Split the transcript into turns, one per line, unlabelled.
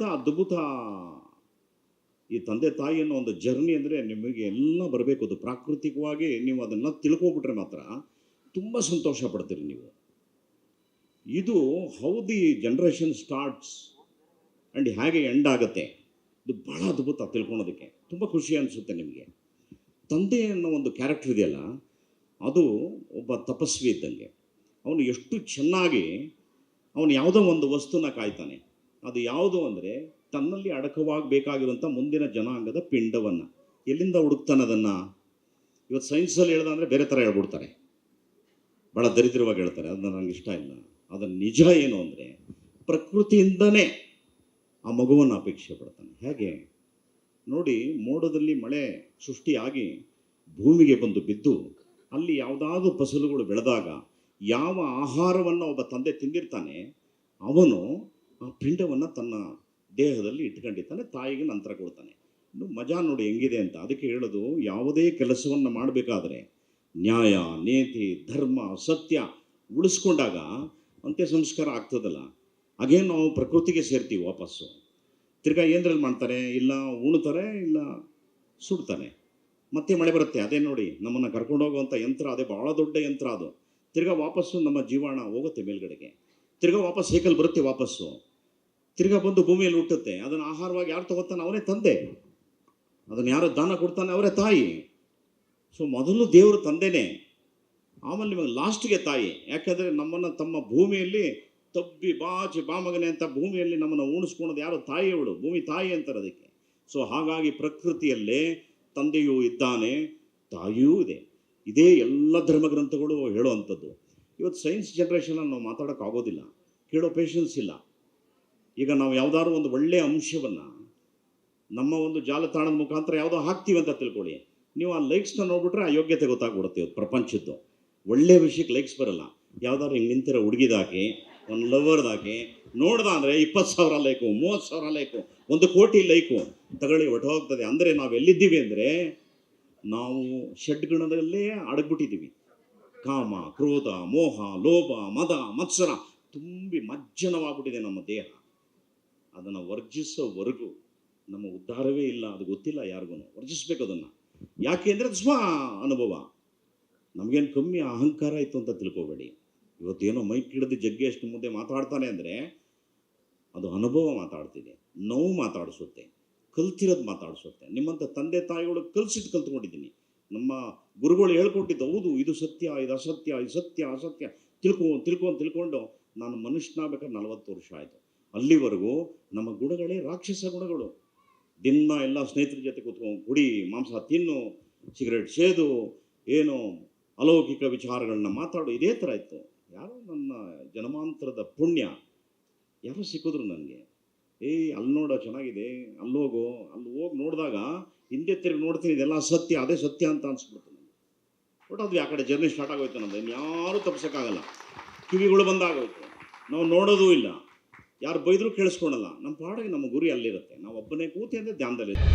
ಎಂಥ ಅದ್ಭುತ. ಈ ತಂದೆ ತಾಯಿ ಅನ್ನೋ ಒಂದು ಜರ್ನಿ ಅಂದರೆ ನಿಮಗೆ ಎಲ್ಲ ಬರಬೇಕು. ಅದು ಪ್ರಾಕೃತಿಕವಾಗಿ ನೀವು ಅದನ್ನು ತಿಳ್ಕೊಬಿಟ್ರೆ ಮಾತ್ರ ತುಂಬ ಸಂತೋಷ ಪಡ್ತೀರಿ ನೀವು. ಇದು how the generation starts and ಹೇಗೆ ಎಂಡ್ ಆಗುತ್ತೆ. ಇದು ಭಾಳ ಅದ್ಭುತ ತಿಳ್ಕೊಳೋದಕ್ಕೆ. ತುಂಬ ಖುಷಿ ಅನಿಸುತ್ತೆ ನಿಮಗೆ. ತಂದೆ ಅನ್ನೋ ಒಂದು ಕ್ಯಾರೆಕ್ಟರ್ ಇದೆಯಲ್ಲ, ಅದು ಒಬ್ಬ ತಪಸ್ವಿ ಇದ್ದಂಗೆ. ಅವನು ಎಷ್ಟು ಚೆನ್ನಾಗಿ, ಅವನು ಯಾವುದೋ ಒಂದು ವಸ್ತುನ ಕಾಯ್ತಾನೆ. ಅದು ಯಾವುದು ಅಂದರೆ ತನ್ನಲ್ಲಿ ಅಡಕವಾಗಬೇಕಾಗಿರುವಂಥ ಮುಂದಿನ ಜನಾಂಗದ ಪಿಂಡವನ್ನು. ಎಲ್ಲಿಂದ ಹುಡುಕ್ತಾನೆ ಅದನ್ನು ಇವತ್ತು ಸೈನ್ಸಲ್ಲಿ ಹೇಳ್ದ ಅಂದರೆ ಬೇರೆ ಥರ ಹೇಳ್ಬಿಡ್ತಾರೆ. ಭಾಳ ದರಿದ್ರವಾಗಿ ಹೇಳ್ತಾರೆ. ಅದನ್ನ ನನಗೆ ಇಷ್ಟ ಇಲ್ಲ. ಅದನ್ನು ನಿಜ ಏನು ಅಂದರೆ ಪ್ರಕೃತಿಯಿಂದನೇ ಆ ಮಗುವನ್ನು ಅಪೇಕ್ಷೆ ಪಡ್ತಾನೆ. ಹೇಗೆ? ನೋಡಿ, ಮೋಡದಲ್ಲಿ ಮಳೆ ಸೃಷ್ಟಿಯಾಗಿ ಭೂಮಿಗೆ ಬಂದು ಬಿದ್ದು ಅಲ್ಲಿ ಯಾವುದಾದ್ರೂ ಫಸಲುಗಳು ಬೆಳೆದಾಗ ಯಾವ ಆಹಾರವನ್ನು ಒಬ್ಬ ತಂದೆ ತಿಂದಿರ್ತಾನೆ, ಅವನು ಪಿಂಡವನ್ನು ತನ್ನ ದೇಹದಲ್ಲಿ ಇಟ್ಕೊಂಡಿರ್ತಾನೆ, ತಾಯಿಗೆ ನಂತರ ಕೊಡ್ತಾನೆ. ಮಜಾ ನೋಡಿ ಹೆಂಗಿದೆ ಅಂತ ಅದಕ್ಕೆ ಹೇಳೋದು, ಯಾವುದೇ ಕೆಲಸವನ್ನು ಮಾಡಬೇಕಾದ್ರೆ ನ್ಯಾಯ, ನೀತಿ, ಧರ್ಮ, ಸತ್ಯ ಉಳಿಸ್ಕೊಂಡಾಗ ಅಂತ್ಯ ಸಂಸ್ಕಾರ ಆಗ್ತದಲ್ಲ, ಹಾಗೇನು ನಾವು ಪ್ರಕೃತಿಗೆ ಸೇರ್ತೀವಿ ವಾಪಸ್ಸು. ತಿರ್ಗಾ ಏನರಲ್ಲಿ ಮಾಡ್ತಾರೆ? ಇಲ್ಲ ಉಣ್ತಾರೆ, ಇಲ್ಲ ಸುಡ್ತಾನೆ ಮತ್ತೆ ಮಳೆ ಬರುತ್ತೆ, ಅದೇ ನೋಡಿ, ನಮ್ಮನ್ನು ಕರ್ಕೊಂಡು ಹೋಗುವಂಥ ಯಂತ್ರ, ಅದೇ ಭಾಳ ದೊಡ್ಡ ಯಂತ್ರ ಅದು. ತಿರ್ಗಾ ವಾಪಸ್ಸು ನಮ್ಮ ಜೀವಾಣ ಹೋಗುತ್ತೆ ಮೇಲ್ಗಡೆಗೆ. ತಿರ್ಗಾ ವಾಪಸ್ ಸೈಕಲ್ ಬರುತ್ತೆ ವಾಪಸ್ಸು. ತಿರ್ಗಾ ಬಂದು ಭೂಮಿಯಲ್ಲಿ ಹುಟ್ಟುತ್ತೆ. ಅದನ್ನು ಆಹಾರವಾಗಿ ಯಾರು ತಗೋತಾನೆ? ಅವರೇ ತಂದೆ. ಅದನ್ನು ಯಾರು ದಾನ ಕೊಡ್ತಾನೆ? ಅವರೇ ತಾಯಿ. ಸೊ ಮೊದಲು ದೇವರು ತಂದೆನೇ. ಆಮೇಲೆ ನಿಮಗೆ ಲಾಸ್ಟ್ಗೆ ತಾಯಿ. ಯಾಕಂದರೆ ನಮ್ಮನ್ನು ತಮ್ಮ ಭೂಮಿಯಲ್ಲಿ ತಬ್ಬಿ ಬಾಚಿ ಬಾಮಗನೆ ಅಂತ ಭೂಮಿಯಲ್ಲಿ ನಮ್ಮನ್ನು ಉಣಿಸ್ಕೊಳೋದು ಯಾರು ತಾಯಿಯವಳು? ಭೂಮಿ ತಾಯಿ ಅಂತಾರೆ ಅದಕ್ಕೆ. ಸೊ ಹಾಗಾಗಿ ಪ್ರಕೃತಿಯಲ್ಲೇ ತಂದೆಯೂ ಇದ್ದಾನೆ, ತಾಯಿಯೂ ಇದೆ. ಇದೇ ಎಲ್ಲ ಧರ್ಮಗ್ರಂಥಗಳು ಹೇಳುವಂಥದ್ದು. ಇವತ್ತು ಸೈನ್ಸ್ ಜನ್ರೇಷನಲ್ಲಿ ನಾವು ಮಾತಾಡೋಕ್ಕಾಗೋದಿಲ್ಲ. ಕೇಳೋ ಪೇಷನ್ಸ್ ಇಲ್ಲ. ಈಗ ನಾವು ಯಾವುದಾದ್ರು ಒಂದು ಒಳ್ಳೆಯ ಅಂಶವನ್ನು ನಮ್ಮ ಒಂದು ಜಾಲತಾಣದ ಮುಖಾಂತರ ಯಾವುದೋ ಹಾಕ್ತೀವಿ ಅಂತ ತಿಳ್ಕೊಳ್ಳಿ. ನೀವು ಆ ಲೈಕ್ಸ್ನ ನೋಡ್ಬಿಟ್ರೆ ಆ ಯೋಗ್ಯತೆ ಗೊತ್ತಾಗ್ಬಿಡುತ್ತೆ ಪ್ರಪಂಚದ್ದು. ಒಳ್ಳೆಯ ವಿಷಯಕ್ಕೆ ಲೈಕ್ಸ್ ಬರಲ್ಲ. ಯಾವ್ದಾದ್ರು ಹಿಂಗೆ ನಿಂತಿರೋ ಹುಡುಗಿದಾಕಿ, ಒಂದು ಲವರ್ದಾಕಿ ನೋಡ್ದ ಅಂದರೆ ಇಪ್ಪತ್ತು ಸಾವಿರ ಲೈಕು ಮೂವತ್ತು ಸಾವಿರ ಲೈಕು ಒಂದು ಕೋಟಿ ಲೈಕು ತಗೊಳ್ಳಿ ಹೋಗ್ತದೆ ಅಂದರೆ ನಾವು ಎಲ್ಲಿದ್ದೀವಿ ಅಂದರೆ ನಾವು ಷಡ್ಗುಣದಲ್ಲೇ ಅಡಗ್ಬಿಟ್ಟಿದ್ದೀವಿ. ಕಾಮ, ಕ್ರೋಧ, ಮೋಹ, ಲೋಭ, ಮದ, ಮತ್ಸರ ತುಂಬಿ ಮಜ್ಜನವಾಗ್ಬಿಟ್ಟಿದೆ ನಮ್ಮ ದೇಹ. ಅದನ್ನು ವರ್ಜಿಸೋವರೆಗೂ ನಮ್ಮ ಉದ್ಧಾರವೇ ಇಲ್ಲ ಅದು ಗೊತ್ತಿಲ್ಲ ಯಾರಿಗೂ ವರ್ಜಿಸ್ಬೇಕು ಅದನ್ನು. ಯಾಕೆ ಅಂದರೆ ಅದು ಸ್ವ ಅನುಭವ. ನಮಗೇನು ಕಮ್ಮಿ ಅಹಂಕಾರ ಇತ್ತು ಅಂತ ತಿಳ್ಕೊಬೇಡಿ. ಇವತ್ತೇನೋ ಮೈಕ್ ಹಿಡಿದು ಜಗ್ಗಿ ಅಷ್ಟು ಮುಂದೆ ಮಾತಾಡ್ತಾನೆ ಅಂದರೆ ಅದು ಅನುಭವ ಮಾತಾಡ್ತಿದೆ ನೋವು ಮಾತಾಡಿಸುತ್ತೆ. ಕಲ್ತಿರೋದು ಮಾತಾಡಿಸುತ್ತೆ. ನಿಮ್ಮಂಥ ತಂದೆ ತಾಯಿಗಳು ಕಲಿಸಿದ್ದು ಕಲ್ತ್ಕೊಂಡಿದ್ದೀನಿ. ನಮ್ಮ ಗುರುಗಳು ಹೇಳ್ಕೊಟ್ಟಿದ್ದು ಹೌದು, ಇದು ಸತ್ಯ, ಇದು ಅಸತ್ಯ, ಇದು ಸತ್ಯ, ಅಸತ್ಯ. ತಿಳ್ಕೊ ತಿಳ್ಕೊಂಡು ತಿಳ್ಕೊಂಡು ನಾನು ಮನುಷ್ಯನಾಗಬೇಕಾದ್ರೆ ನಲವತ್ತು ವರ್ಷ ಆಯಿತು. ಅಲ್ಲಿವರೆಗೂ ನಮ್ಮ ಗುಣಗಳೇ ರಾಕ್ಷಸ ಗುಣಗಳು. ದಿನ ಎಲ್ಲ ಸ್ನೇಹಿತರ ಜೊತೆ ಕೂತ್ಕೊಂಡು ಕುಡಿ, ಮಾಂಸ ತಿನ್ನು, ಸಿಗರೇಟ್ ಸೇದು, ಏನು ಅಲೌಕಿಕ ವಿಚಾರಗಳನ್ನ ಮಾತಾಡು, ಇದೇ ಥರ ಇತ್ತು. ಯಾರೋ ನನ್ನ ಜನ್ಮಾಂತರದ ಪುಣ್ಯ. ಯಾರೋ ಸಿಕ್ಕಿದ್ರು ನನಗೆ. ಏಯ್, ಅಲ್ಲಿ ನೋಡೋ, ಚೆನ್ನಾಗಿದೆ. ಅಲ್ಲಿ ಹೋಗು. ಅಲ್ಲಿ ಹೋಗಿ ನೋಡಿದಾಗ ಹಿಂದೆ ತಿರುಗಿ ನೋಡ್ತೀನಿ, ಇದೆಲ್ಲ ಸತ್ಯ, ಅದೇ ಸತ್ಯ ಅಂತ ಅನ್ಸ್ಬಿಡ್ತು ನನಗೆ. ಬಟ್ ಅದು ಆ ಕಡೆ ಜರ್ನಿ ಸ್ಟಾರ್ಟ್ ಆಗೋಯ್ತು ನಮ್ಮದು ಇನ್ಯಾರೂ ತಪ್ಪಿಸೋಕ್ಕಾಗಲ್ಲ ಕಿವಿಗಳು ಬಂದಾಗೋಯ್ತು. ನಾವು ನೋಡೋದೂ ಇಲ್ಲ. ಯಾರು ಬೈದರೂ ಕೇಳಿಸ್ಕೊಳಲ್ಲ. ನಮ್ಮ ಪಾಡಿಗೆ ನಮ್ಮ ಗುರಿ ಅಲ್ಲಿರುತ್ತೆ. ನಾವು ಒಬ್ಬನೇ ಕೂತಿ ಅಂದರೆ ಧ್ಯಾನದಲ್ಲಿರುತ್ತೆ